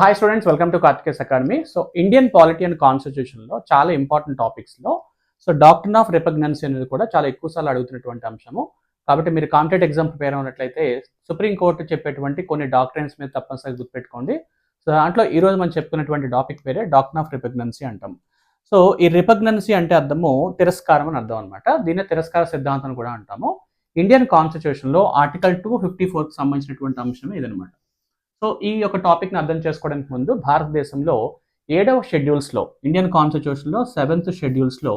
Hi students welcome to Karthikey's academy so Indian polity and కాన్స్టిట్యూషన్లో చాలా important టాపిక్స్లో so doctor of repugnancy అనేది కూడా చాలా ఎక్కువ సార్లు అడుగుతున్నటువంటి అంశము. కాబట్టి మీరు కాంపిటేట్ ఎగ్జామ్ ప్రిపేర్ ఉన్నట్లయితే సుప్రీంకోర్టు చెప్పేటువంటి కొన్ని డాక్టరెన్స్ మీద తప్పనిసరిగా గుర్తుపెట్టుకోండి. సో దాంట్లో ఈ రోజు మనం చెప్పుకున్నటువంటి టాపిక్ పేరే డాక్టర్ ఆఫ్ రెపగ్నెన్సీ అంటాం. సో ఈ రిపగ్నెన్సీ అంటే అర్థము తిరస్కారం అని అర్థం అనమాట దీన్ని తిరస్కార సిద్ధాంతం కూడా అంటాము. ఇండియన్ కాన్స్టిట్యూషన్లో ఆర్టికల్ టూ ఫిఫ్టీ ఫోర్ సంబంధించినటువంటి అంశం ఇదనమాట సో ఈ యొక్క టాపిక్ని అర్థం చేసుకోవడానికి ముందు భారతదేశంలో ఏడవ షెడ్యూల్స్లో ఇండియన్ కాన్స్టిట్యూషన్లో సెవెంత్ షెడ్యూల్స్లో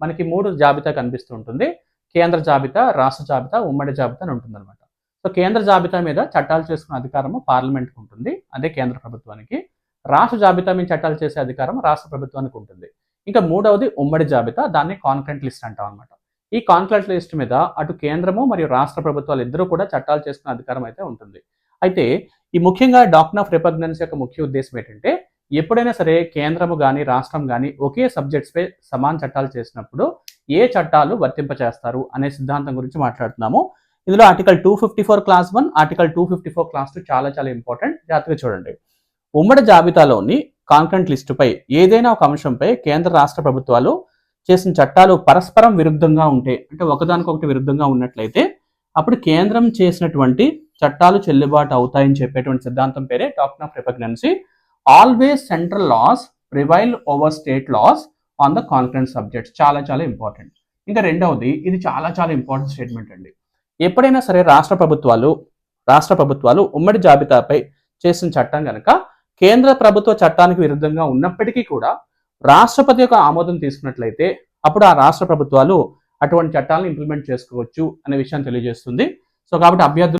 మనకి మూడు జాబితా కనిపిస్తూ ఉంటుంది కేంద్ర జాబితా రాష్ట్ర జాబితా ఉమ్మడి జాబితా అని ఉంటుంది అనమాట సో కేంద్ర జాబితా మీద చట్టాలు చేసుకునే అధికారము పార్లమెంట్కి ఉంటుంది. అదే కేంద్ర ప్రభుత్వానికి. రాష్ట్ర జాబితా మీద చట్టాలు చేసే అధికారం రాష్ట్ర ప్రభుత్వానికి ఉంటుంది. ఇంకా మూడవది ఉమ్మడి జాబితా దాన్ని కాన్కరెంట్ లిస్ట్ అంటాం అనమాట ఈ కాన్కరెంట్ లిస్ట్ మీద అటు కేంద్రము మరియు రాష్ట్ర ప్రభుత్వాలు ఇద్దరు కూడా చట్టాలు చేసుకునే అధికారం అయితే ఉంటుంది. అయితే ఈ ముఖ్యంగా డాక్టర్ ఆఫ్ రిపగ్నెన్స్ యొక్క ముఖ్య ఉద్దేశం ఏంటంటే ఎప్పుడైనా సరే కేంద్రము కానీ రాష్ట్రం కానీ ఒకే సబ్జెక్ట్స్పై సమాన చట్టాలు చేసినప్పుడు ఏ చట్టాలు వర్తింపచేస్తారు అనే సిద్ధాంతం గురించి మాట్లాడుతున్నాము. ఇందులో article two fifty four clause one article two fifty four clause two చాలా చాలా ఇంపార్టెంట్ జాగ్రత్తగా చూడండి. ఉమ్మడి జాబితాలోని కాంక్రెంట్ లిస్టుపై ఏదైనా ఒక అంశంపై కేంద్ర రాష్ట్ర ప్రభుత్వాలు చేసిన చట్టాలు పరస్పరం విరుద్ధంగా ఉంటే అంటే ఒకదానికొకటి విరుద్ధంగా ఉన్నట్లయితే అప్పుడు కేంద్రం చేసినటువంటి చట్టాలు చెల్లుబాటు అవుతాయని చెప్పేటువంటి సిద్ధాంతం పేరే doctrine of repugnancy always central laws prevail over state laws on the concurrent subjects చాలా చాలా ఇంపార్టెంట్ ఇంకా రెండవది ఇది చాలా చాలా ఇంపార్టెంట్ స్టేట్మెంట్ అండి. ఎప్పుడైనా సరే రాష్ట్ర ప్రభుత్వాలు రాష్ట్ర ప్రభుత్వాలు ఉమ్మడి జాబితాపై చేసిన చట్టం కనుక కేంద్ర ప్రభుత్వ చట్టానికి విరుద్ధంగా ఉన్నప్పటికీ కూడా రాష్ట్రపతి యొక్క ఆమోదం తీసుకున్నట్లయితే అప్పుడు ఆ రాష్ట్ర ప్రభుత్వాలు అటువంటి చట్టాలను ఇంప్లిమెంట్ చేసుకోవచ్చు అనే విషయాన్ని తెలియజేస్తుంది. సో కాబట్టి అభ్యర్థులు